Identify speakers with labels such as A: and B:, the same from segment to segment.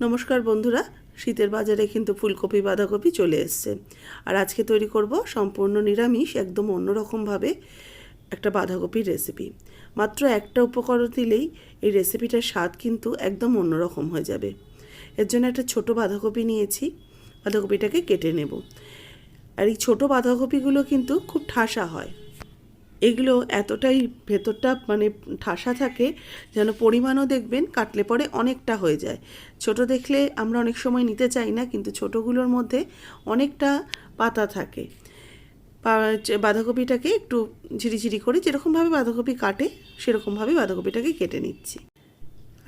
A: নমস্কার বন্ধুরা, শীতের বাজারে কিন্তু ফুলকপি, বাঁধাকপি চলে এসছে। আর আজকে তৈরি করব সম্পূর্ণ নিরামিষ, একদম অন্যরকমভাবে একটা বাঁধাকপির রেসিপি মাত্র একটা উপকরণ দিলেই এই রেসিপিটার স্বাদ কিন্তু একদম অন্যরকম হয়ে যাবে। এর জন্য একটা ছোট বাঁধাকপি নিয়েছি, বাঁধাকপিটাকে কেটে নেব। আর এই ছোটো বাঁধাকপিগুলো কিন্তু খুব ঠাসা হয়। এগুলো এতটাই ভেতরটা মানে ঠাসা থাকে যেন পরিমাণও দেখবেন কাটলে পরে অনেকটা হয়ে যায়। ছোট দেখলে আমরা অনেক সময় নিতে চাই না, কিন্তু ছোটোগুলোর মধ্যে অনেকটা পাতা থাকে। বাঁধাকপিটাকে একটু ঝিরিঝিরি করে যেরকমভাবে বাঁধাকপি কাটে, সেরকমভাবে বাঁধাকপিটাকে কেটে নিচ্ছি।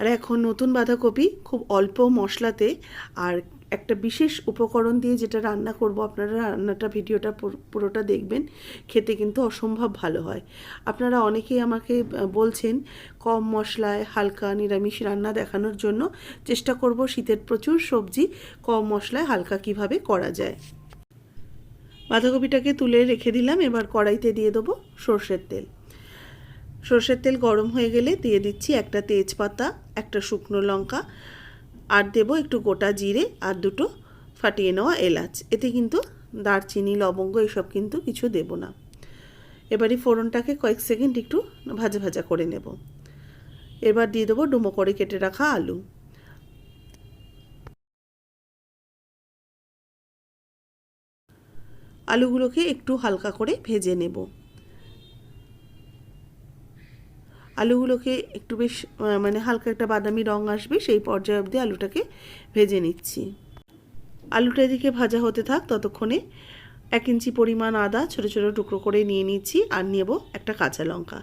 A: আর এখন নতুন বাঁধাকপি খুব অল্প মশলাতে আর একটা বিশেষ উপকরণ দিয়ে যেটা রান্না করব, আপনারা রান্নাটা, ভিডিওটা পুরো- পুরোটা দেখবেন, খেতে কিন্তু অসম্ভব ভালো হয়। আপনারা অনেকেই আমাকে বলছেন কম মশলায় হালকা নিরামিষ রান্না দেখানোর জন্য চেষ্টা করব শীতের প্রচুর সবজি কম মশলায় হালকা কীভাবে করা যায়। বাঁধাকপিটাকে তুলে রেখে দিলাম, এবার কড়াইতে দিয়ে দেবো সর্ষের তেল। সর্ষের তেল গরম হয়ে গেলে দিয়ে দিচ্ছি একটা তেজপাতা, একটা শুকনো লঙ্কা, আর দেবো একটু গোটা জিরে আর দুটো ফাটিয়ে নেওয়া এলাচ। এতে কিন্তু দারচিনি, লবঙ্গ এসব কিন্তু কিছু দেব না। এবারে ফোড়নটাকে কয়েক সেকেন্ড একটু ভাজা ভাজা করে নেব। এবার দিয়ে দেবো ডুমো করে কেটে রাখা আলু। আলুগুলোকে একটু হালকা করে ভেজে নেব। আলুগুলোকে একটু বেশ মানে হালকা একটা বাদামি রং আসবে, সেই পর্যায়ে অবধি আলুটাকে ভেজে নিচ্ছি। আলুটা এদিকে ভাজা হতে থাক ততক্ষণে এক ইঞ্চি পরিমাণ আদা ছোটো ছোটো টুকরো করে নিয়ে নিচ্ছি আর নেব একটা কাঁচা লঙ্কা।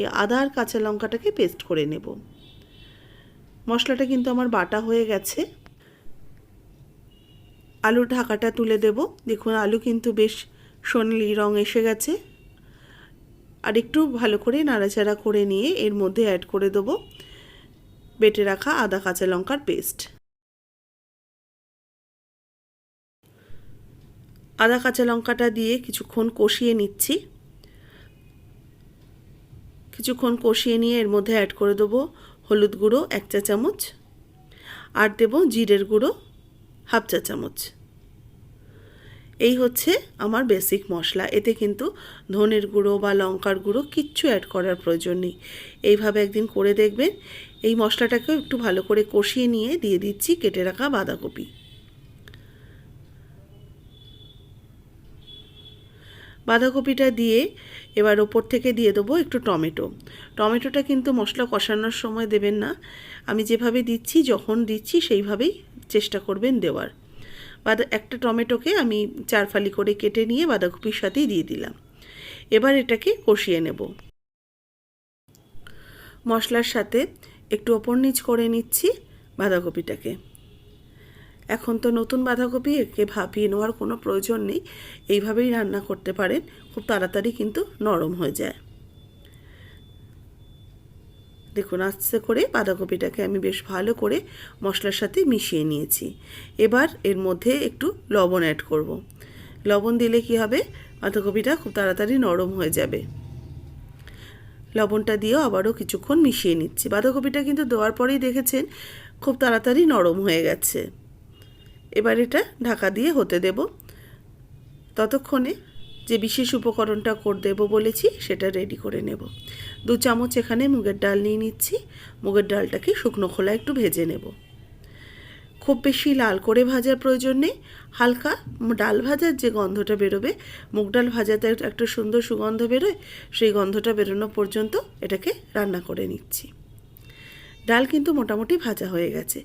A: এই আদা আর কাঁচা লঙ্কাটাকে পেস্ট করে নেব। মশলাটা কিন্তু আমার বাটা হয়ে গেছে। আলুর ঢাকাটা তুলে দেব। দেখুন, আলু কিন্তু বেশ সোনালি রং এসে গেছে। আর একটু ভালো করে নাড়াচাড়া করে নিয়ে এর মধ্যে অ্যাড করে দেবো। বেটে রাখা আদা, কাঁচা লঙ্কার পেস্ট আদা, কাঁচা লঙ্কাটা দিয়ে কিছুক্ষণ কষিয়ে নিচ্ছি। কিছুক্ষণ কষিয়ে নিয়ে এর মধ্যে অ্যাড করে দেবো হলুদ গুঁড়ো এক চা চামচ। আর দেবো জিরের গুঁড়ো হাফ চা চামচ। এই হচ্ছে আমার বেসিক মশলা। এতে কিন্তু ধনের গুঁড়ো বা লঙ্কার গুঁড়ো কিচ্ছু অ্যাড করার প্রয়োজন নেই। এইভাবে একদিন করে দেখবেন। এই মশলাটাকেও একটু ভালো করে কষিয়ে নিয়ে দিয়ে দিচ্ছি কেটে রাখা বাঁধাকপি। বাঁধাকপিটা দিয়ে এবার ওপর থেকে দিয়ে দেবো একটু টমেটো। টমেটোটা কিন্তু মশলা কষানোর সময় দেবেন না। আমি যেভাবে দিচ্ছি, যখন দিচ্ছি সেইভাবেই চেষ্টা করবেন দেওয়ার। বাদা, একটা টমেটোকে আমি চার ফালি করে কেটে নিয়ে বাঁধাকপির সাথেই দিয়ে দিলাম। এবার এটাকে কষিয়ে নেব। মশলার সাথে একটু ওপর নিচ করে নিচ্ছি বাঁধাকপিটাকে। এখন তো নতুন বাঁধাকপি, একে ভাপিয়ে নেওয়ার কোনো প্রয়োজন নেই। এইভাবেই রান্না করতে পারেন, খুব তাড়াতাড়ি কিন্তু নরম হয়ে যায়। দেখুন, আস্তে করে বাঁধাকপিটাকে আমি বেশ ভালো করে মশলার সাথে মিশিয়ে নিয়েছি। এবার এর মধ্যে একটু লবণ অ্যাড করব। লবণ দিলে কি হবে? বাঁধাকপিটা খুব তাড়াতাড়ি নরম হয়ে যাবে। লবণটা দিয়েও আবারও কিছুক্ষণ মিশিয়ে নিচ্ছি। বাঁধাকপিটা কিন্তু দেওয়ার পরেই দেখেছেন, খুব তাড়াতাড়ি নরম হয়ে গেছে। এবার এটা ঢাকা দিয়ে হতে দেব। ততক্ষণে যে বিশেষ উপকরণটা করে দেবো বলেছি, সেটা রেডি করে নেব। দু চামচ এখানে মুগের ডাল নিয়ে নিচ্ছি। মুগের ডালটাকে শুকনো খোলা একটু ভেজে নেব। খুব বেশি লাল করে ভাজার প্রয়োজন নেই। হালকা ডাল ভাজার যে গন্ধটা বেরোবে, মুগ ডাল ভাজাতে একটা সুন্দর সুগন্ধ বেরোয়, সেই গন্ধটা বেরোনো পর্যন্ত এটাকে রান্না করে নিচ্ছি। ডাল কিন্তু মোটামুটি ভাজা হয়ে গেছে।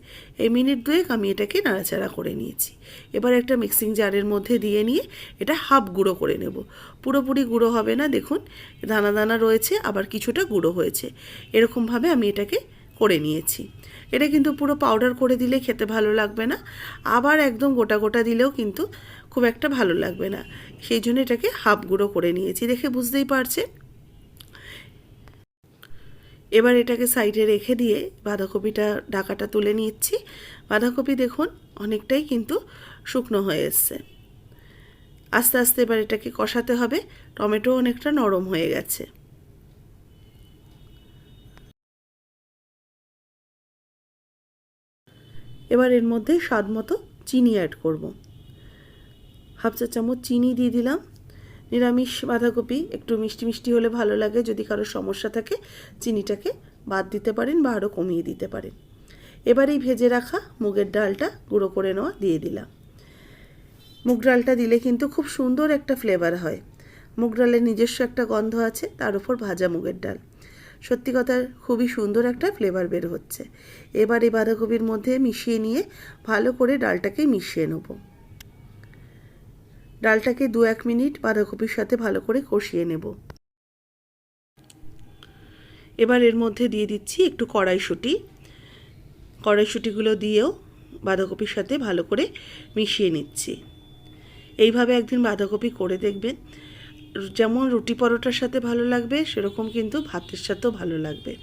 A: এই মিনিট দুয়েক আমি এটাকে নাড়াচাড়া করে নিয়েছি। এবার একটা মিক্সিং জারের মধ্যে দিয়ে নিয়ে এটা হাফ গুঁড়ো করে নেব। পুরোপুরি গুঁড়ো হবে না, দেখুন। দানা দানা রয়েছে, আবার কিছুটা গুঁড়ো হয়েছে। এরকমভাবে আমি এটাকে করে নিয়েছি। এটা কিন্তু পুরো পাউডার করে দিলে খেতে ভালো লাগবে না। আবার একদম গোটা গোটা দিলেও কিন্তু খুব একটা ভালো লাগবে না। সেই জন্য এটাকে হাফ গুঁড়ো করে নিয়েছি। দেখে বুঝতেই পারছেন? এবার এটাকে সাইডে রেখে দিয়ে বাঁধাকপিটা ঢাকাটা তুলে নিচ্ছি। বাঁধাকপি দেখুন, অনেকটাই কিন্তু শুকনো হয়ে এসছে। আস্তে আস্তে এবার এটাকে কষাতে হবে। টমেটো অনেকটা নরম হয়ে গেছে। এবার এর মধ্যে স্বাদ মতো চিনি অ্যাড করব। হাফ চা চামচ চিনি দিয়ে দিলাম। নিরামিষ বাঁধাকপি, একটু মিষ্টি মিষ্টি হলে ভালো লাগে। যদি কারও সমস্যা থাকে, চিনিটাকে বাদ দিতে পারেন বা আরও কমিয়ে দিতে পারেন। এবার এই ভেজে রাখা মুগের ডালটা গুঁড়ো করে নেওয়া দিয়ে দিলাম। মুগ ডালটা দিলে কিন্তু খুব সুন্দর একটা ফ্লেভার হয়। মুগ ডালের নিজস্ব একটা গন্ধ আছে, তার উপর ভাজা মুগের ডাল। সত্যি কথা, খুবই সুন্দর একটা ফ্লেভার বের হচ্ছে। এবার এই বাঁধাকপির মধ্যে মিশিয়ে নিয়ে ভালো করে ডালটাকে মিশিয়ে নেব। ডালটাকে দু এক মিনিট বাঁধাকপির সাথে ভালো করে কষিয়ে নেব। এবার এর মধ্যে দিয়ে দিচ্ছি একটু কড়াইশুঁটি। কড়াইশুঁটিগুলো দিয়েও বাঁধাকপির সাথে ভালো করে মিশিয়ে নিচ্ছি। এইভাবে একদিন বাঁধাকপি করে দেখবেন, যেমন রুটি পরোটার সাথে ভালো লাগবে, সেরকম কিন্তু ভাতের সাথেও ভালো লাগবে।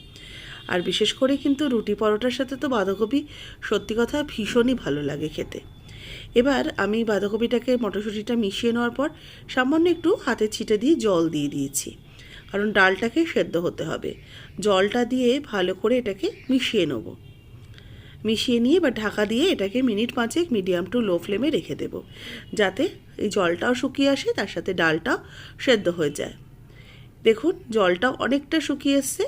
A: আর বিশেষ করে কিন্তু রুটি পরোটার সাথে তো বাঁধাকপি সত্যি কথা ভীষণই ভালো লাগে খেতে। এবার আমি বাঁধাকপিটাকে মটরশুঁটিটা মিশিয়ে নেওয়ার পর সামান্য একটু হাতে ছিটে দিয়ে জল দিয়ে দিয়েছি। কারণ ডালটাকে সেদ্ধ হতে হবে। জলটা দিয়ে ভালো করে এটাকে মিশিয়ে নেব। মিশিয়ে নিয়ে এবার ঢাকা দিয়ে এটাকে মিনিট পাঁচেক মিডিয়াম টু লো ফ্লেমে রেখে দেব। যাতে এই জলটাও শুকিয়ে আসে, তার সাথে ডালটাও সেদ্ধ হয়ে যায়। দেখুন, জলটা অনেকটা শুকিয়ে এসছে।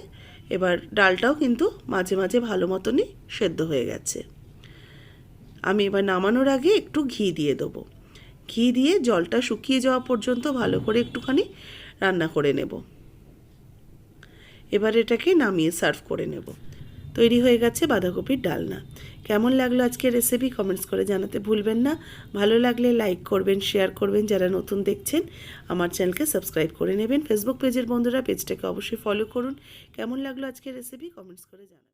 A: এবার ডালটাও কিন্তু মাঝে মাঝে ভালো মতনই সেদ্ধ হয়ে গেছে। আমি এবার নামানোর আগে একটু ঘি দিয়ে দেবো। ঘি দিয়ে জলটা শুকিয়ে যাওয়া পর্যন্ত ভালো করে একটুখানি রান্না করে নেব। এবার এটাকে নামিয়ে সার্ভ করে নেব। তৈরি হয়ে গেছে বাঁধাকপির ডালনা। কেমন লাগল আজকের রেসিপি কমেন্টস করে জানাতে ভুলবেন না। ভালো লাগলে লাইক করবেন, শেয়ার করবেন, যারা নতুন দেখছেন, আমার চ্যানেলকে সাবস্ক্রাইব করে নেবেন। ফেসবুক পেজের বন্ধুরা পেজটাকে অবশ্যই ফলো করুন। কেমন লাগল আজকের রেসিপি কমেন্টস করে জানাবেন।